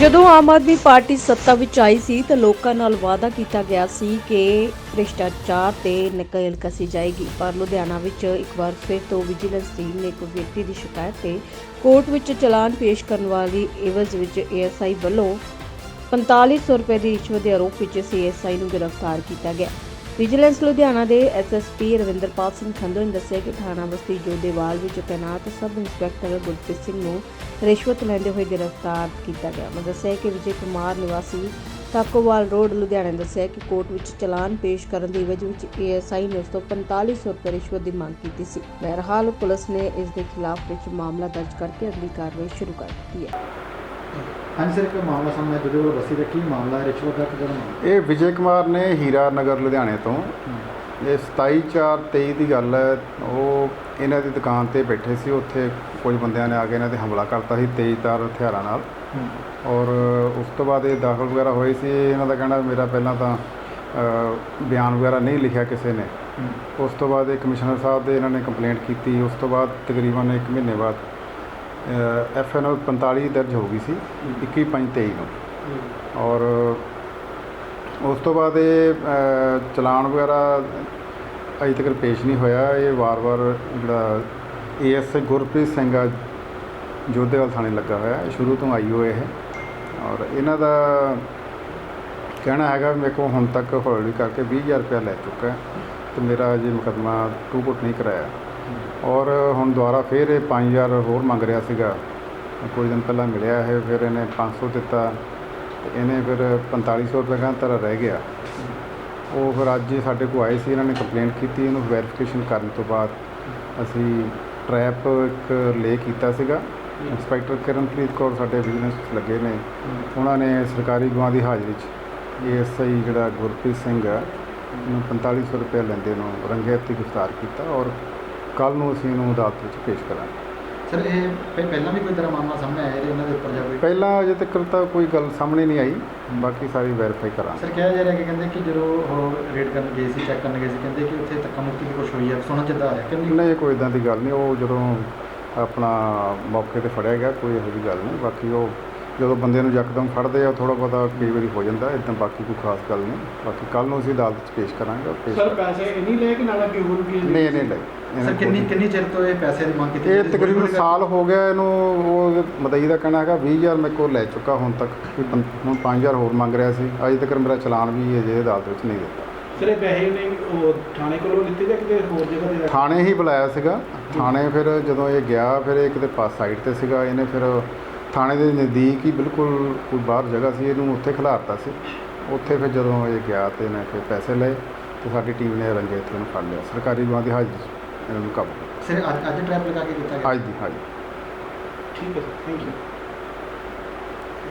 ਜਦੋਂ ਆਮ ਆਦਮੀ ਪਾਰਟੀ ਸੱਤਾ ਵਿੱਚ ਆਈ ਸੀ ਤਾਂ ਲੋਕਾਂ ਨਾਲ ਵਾਅਦਾ ਕੀਤਾ ਗਿਆ ਸੀ ਕਿ ਭ੍ਰਿਸ਼ਟਾਚਾਰ ਤੇ ਨਕਲ ਕਸੀ ਜਾਏਗੀ, ਪਰ ਲੁਧਿਆਣਾ ਵਿੱਚ ਇੱਕ ਵਾਰ ਫਿਰ ਤੋਂ ਵਿਜੀਲੈਂਸ ਟੀਮ ਨੇ ਇੱਕ ਵਿਅਕਤੀ ਦੀ ਸ਼ਿਕਾਇਤ ਤੇ ਕੋਰਟ ਵਿੱਚ ਚਲਾਨ ਪੇਸ਼ ਕਰਨ ਵਾਲੀ ਏਵਜ਼ ਵਿੱਚ ਏਐਸਆਈ ਵੱਲੋਂ 4500 ਰੁਪਏ ਦੀ ਰਿਸ਼ਵਤ ਦੇ ਆਰੋਪ ਵਿੱਚ ਸੀਐਸਆਈ ਨੂੰ ਗ੍ਰਿਫਤਾਰ ਕੀਤਾ ਗਿਆ। ਵਿਜੀਲੈਂਸ ਲੁਧਿਆਣਾ ਦੇ ਐਸਐਸਪੀ ਰਵਿੰਦਰਪਾਲ ਸਿੰਘ ਖੰਡੋ ਨੇ ਦੱਸਿਆ ਕਿ ਥਾਣਾ ਬਸਤੀ ਜੋਦੇਵਾਲ ਵਿੱਚ ਤੈਨਾਤ ਸਬ ਇੰਸਪੈਕਟਰ ਗੁਰਪ੍ਰੀਤ ਸਿੰਘ ਨੂੰ ਰਿਸ਼ਵਤ ਲੈਂਦੇ ਹੋਏ ਗ੍ਰਿਫਤਾਰ ਕੀਤਾ ਗਿਆ। ਮੈਂ ਦੱਸਿਆ ਕਿ ਵਿਜੇ ਕੁਮਾਰ ਨਿਵਾਸੀ ਤਾਕੋਵਾਲ ਰੋਡ, ਲੁਧਿਆਣਾ ਨੇ ਦੱਸਿਆ ਕਿ ਕੋਰਟ ਵਿੱਚ ਚਲਾਨ ਪੇਸ਼ ਕਰਨ ਦੀ ਵਜ੍ਹਾ ਵਿੱਚ ਏਐਸਆਈ ਨੇ ਉਸ ਤੋਂ 4500 ਰੁਪਏ ਰਿਸ਼ਵਤ ਦੀ ਮੰਗ ਕੀਤੀ ਸੀ। ਬਹਰਹਾਲ ਪੁਲਿਸ ਨੇ ਇਸ ਦੇ ਖਿਲਾਫ ਵਿੱਚ ਮਾਮਲਾ ਦਰਜ ਕਰਕੇ ਅਗਲੀ ਕਾਰਵਾਈ ਸ਼ੁਰੂ ਕਰ ਦਿੱਤੀ ਹੈ। ਹਾਂਜੀ ਸਰ ਇੱਕ ਮਾਮਲਾ ਸਾਹਮਣੇ ਜਿਹਦੇ ਕੋਲ ਬਸੀ ਦਾ ਕੀ ਮਾਮਲਾ ਹੈ ਰਿਸ਼ਵਤ ਦਾ ਕਿਹੜਾ ਮਾਮਲਾ? ਇਹ ਵਿਜੇ ਕੁਮਾਰ ਨੇ ਹੀਰਾ ਨਗਰ ਲੁਧਿਆਣੇ ਤੋਂ। ਇਹ 27 4 23 ਦੀ ਗੱਲ ਹੈ ਉਹ ਇਹਨਾਂ ਦੀ ਦੁਕਾਨ ਤੇ ਬੈਠੇ ਸੀ ਉੱਥੇ ਕੁਝ ਬੰਦਿਆਂ ਨੇ ਆ ਕੇ ਇਹਨਾਂ ਤੇ ਹਮਲਾ ਕਰਤਾ ਸੀ ਤੇਜ਼ਧਾਰ ਹਥਿਆਰਾਂ ਨਾਲ। ਔਰ ਉਸ ਤੋਂ ਬਾਅਦ ਇਹ ਦਾਖਲ ਵਗੈਰਾ ਹੋਏ ਸੀ ਇਹਨਾਂ ਦਾ ਕਹਿਣਾ ਮੇਰਾ ਪਹਿਲਾਂ ਤਾਂ ਬਿਆਨ ਵਗੈਰਾ ਨਹੀਂ ਲਿਖਿਆ ਕਿਸੇ ਨੇ। ਉਸ ਤੋਂ ਬਾਅਦ ਇਹ ਕਮਿਸ਼ਨਰ ਸਾਹਿਬ ਦੇ ਇਹਨਾਂ ਨੇ ਕੰਪਲੇਂਟ ਕੀਤੀ ਉਸ ਤੋਂ ਬਾਅਦ ਤਕਰੀਬਨ 1 ਮਹੀਨੇ ਬਾਅਦ ਐਫ ਐਨ 45 ਦਰਜ ਹੋ ਗਈ ਸੀ 21 5 23 ਨੂੰ। ਔਰ ਉਸ ਤੋਂ ਬਾਅਦ ਇਹ ਅ, ਚਲਾਨ ਵਗੈਰਾ ਅਜੇ ਤੱਕ ਪੇਸ਼ ਨਹੀਂ ਹੋਇਆ। ਇਹ ਵਾਰ-ਵਾਰ ਜਿਹੜਾ ਏਐਸਆਈ ਗੁਰਪ੍ਰੀਤ ਸਿੰਘ ਆ ਜੋਧੇਵਾਲ ਥਾਣੇ ਲੱਗਾ ਹੋਇਆ। ਸ਼ੁਰੂ ਤੋਂ ਆਈ ਹੋਏ ਹੈ ਔਰ ਇਹਨਾਂ ਦਾ ਕਹਿਣਾ ਹੈਗਾ ਮੇਰੇ ਕੋਲ ਹੁਣ ਤੱਕ ਹੌਲੀ ਕਰਕੇ 20000 ਰੁਪਇਆ ਲੈ ਚੁੱਕਾ ਹੈ। ਤੇ ਮੇਰਾ ਅਜੇ ਮੁਕੱਦਮਾ ਟੂ ਕੋਟ ਨਹੀਂ ਕਰਾਇਆ। ਔਰ ਹੁਣ ਦੁਬਾਰਾ ਫਿਰ ਇਹ 5000 ਹੋਰ ਮੰਗ ਰਿਹਾ ਸੀਗਾ। ਕੁਝ ਦਿਨ ਪਹਿਲਾਂ ਮਿਲਿਆ ਇਹ, ਫਿਰ ਇਹਨੇ 500 ਦਿੱਤਾ ਤੇ ਇਹਨੇ ਫਿਰ 4500 ਰੁਪਏ ਕਹਿੰਦਾ ਤੇਰਾ ਰਹਿ ਗਿਆ। ਉਹ ਫਿਰ ਅੱਜ ਸਾਡੇ ਕੋਲ ਆਏ ਸੀ, ਇਹਨਾਂ ਨੇ ਕੰਪਲੇਂਟ ਕੀਤੀ, ਇਹਨੂੰ ਵੈਰੀਫਿਕੇਸ਼ਨ ਕਰਨ ਤੋਂ ਬਾਅਦ ਅਸੀਂ ਟਰੈਪ ਇੱਕ ਲੇ ਕੀਤਾ ਸੀਗਾ। ਇੰਸਪੈਕਟਰ ਕਿਰਨਪ੍ਰੀਤ ਕੌਰ ਸਾਡੇ ਵਿਜੀਲੈਂਸ ਲੱਗੇ ਨੇ। ਉਹਨਾਂ ਨੇ ਸਰਕਾਰੀ ਗਵਾਹ ਦੀ ਹਾਜ਼ਰੀ 'ਚ ਏਐਸਆਈ ਜਿਹੜਾ ਗੁਰਪ੍ਰੀਤ ਸਿੰਘ ਆ ਇਹਨੂੰ 4500 ਰੁਪਏ ਲੈਂਦੇ ਨੂੰ ਰੰਗੇ ਹੱਥੀਂ ਗ੍ਰਿਫਤਾਰ ਕੀਤਾ ਔਰ ਕੱਲ ਨੂੰ ਅਸੀਂ ਇਹਨੂੰ ਅਦਾਲਤ ਵਿੱਚ ਪੇਸ਼ ਕਰਾਂਗੇ। ਸਰ ਇਹ ਪਹਿ- ਪਹਿਲਾਂ ਵੀ ਕੋਈ ਤਰ੍ਹਾਂ ਮਾਮਲਾ ਸਾਹਮਣੇ ਆਇਆ ਇਹਦੇ ਇਹਨਾਂ ਦੇ ਉੱਪਰ ਜਾਂ ਕੋਈ? ਪਹਿਲਾਂ ਅਜੇ ਤੱਕ ਤਾਂ ਕੋਈ ਗੱਲ ਸਾਹਮਣੇ ਨਹੀਂ ਆਈ ਬਾਕੀ ਸਾਰੀ ਵੈਰੀਫਾਈ ਕਰਾਂਗੇ। ਸਰ ਕਿਹਾ ਜਾ ਰਿਹਾ ਕਿ ਕਹਿੰਦੇ ਕਿ ਜਦੋਂ ਉਹ ਰੇਡ ਕਰਨ ਗਏ ਸੀ ਚੈੱਕ ਕਰਨ ਗਏ ਸੀ ਕਹਿੰਦੇ ਕਿ ਉੱਥੇ ਧੱਕਾ ਮੁੱਕੀ ਦੀ ਕੁਛ ਹੋਈ ਹੈ ਸੁਣਨ ਚ ਤਾਂ ਆਇਆ ਕਿ ਨਹੀਂ? ਨਹੀਂ ਕੋਈ ਇਦਾਂ ਦੀ ਗੱਲ ਨਹੀਂ ਉਹ ਜਦੋਂ ਆਪਣਾ ਮੌਕੇ ਤੇ ਫੜਿਆ ਗਿਆ ਕੋਈ ਇਹੋ ਜਿਹੀ ਗੱਲ ਨਹੀਂ ਬਾਕੀ ਉਹ ਜਦੋਂ ਬੰਦੇ ਨੂੰ ਯਕਦਮ ਫੜਦੇ ਆ ਥੋੜਾ ਬਹੁਤਾ ਕਈ ਵਾਰੀ ਹੋ ਜਾਂਦਾ ਇਦਾਂ ਬਾਕੀ ਕੋਈ ਖਾਸ ਗੱਲ ਨਹੀਂ। ਬਾਕੀ ਕੱਲ ਨੂੰ ਅਸੀਂ ਅਦਾਲਤ 'ਚ ਪੇਸ਼ ਕਰਾਂਗੇ ਔਰ ਪੇਸ਼ ਸਰ ਪੈਸੇ ਨਹੀਂ ਲੈ ਕੇ ਨਾਲ ਅੱਗੇ ਹੋਰ ਕੀ ਨਹੀਂ ਨਹੀਂ ਨਹੀਂ ਸਰ ਇਹਨੇ ਕਿੰਨੀ ਕਿੰਨੀ ਚਿਰ ਤੋਂ ਇਹ ਪੈਸੇ ਦੀ ਮੰਗ ਕੀਤੀ ਇਹ? ਤਕਰੀਬਨ ਸਾਲ ਹੋ ਗਿਆ ਇਹਨੂੰ ਉਹ ਮਦਈ ਦਾ ਕਹਿਣਾ ਹੈਗਾ 20000 ਮੇਰੇ ਕੋਲ ਲੈ ਚੁੱਕਾ ਹੁਣ ਤੱਕ ਹੁਣ 5000 ਹੋਰ ਮੰਗ ਰਿਹਾ ਸੀ। ਅਜੇ ਤੱਕ ਮੇਰਾ ਚਲਾਨ ਵੀ ਅਜੇ ਅਦਾਲਤ ਵਿੱਚ ਨਹੀਂ ਦਿੱਤਾ। ਸਰ ਇਹ ਪੈਸੇ ਨੇ ਉਹ ਥਾਣੇ ਕੋਲੋਂ ਲਿੱਤੇ ਜਾਂ ਕਿਤੇ ਹੋਰ ਜਗ੍ਹਾ ਤੇ? ਥਾਣੇ ਹੀ ਬੁਲਾਇਆ ਸੀਗਾ। ਥਾਣੇ ਫਿਰ ਜਦੋਂ ਇਹ ਗਿਆ ਫਿਰ ਇਹ ਕਿਤੇ ਪਾਸ ਸਾਈਡ ਤੇ ਸੀਗਾ ਇਹਨੇ ਫਿਰ ਥਾਣੇ ਦੇ ਨਜ਼ਦੀਕ ਹੀ ਬਿਲਕੁਲ ਕੋਈ ਬਾਹਰ ਜਗ੍ਹਾ ਸੀ ਇਹਨੂੰ ਉੱਥੇ ਖਿਲਾਰਤਾ ਸੀ। ਉੱਥੇ ਫਿਰ ਜਦੋਂ ਇਹ ਗਿਆ ਤੇ ਇਹਨੇ ਫਿਰ ਪੈਸੇ ਲਏ ਤੇ ਸਾਡੀ ਟੀਮ ਨੇ ਰੰਗੇ ਹੱਥੀਂ ਉਹਨੂੰ ਫੜ ਲਿਆ। ਸਰਕਾਰੀ ਗਵਾਹ ਦੀ ਹਾਜ਼ਰੀ 'ਚ ਇਹਨਾਂ ਨੂੰ ਕਾਬੂ। ਸਰ ਅੱਜ ਅੱਜ ਟ੍ਰੈਪ ਲਗਾ ਕੇ ਕੀਤਾ ਗਿਆ? ਅੱਜ ਦੀ ਹਾਂਜੀ। ਠੀਕ ਹੈ ਥੈਂਕ ਯੂ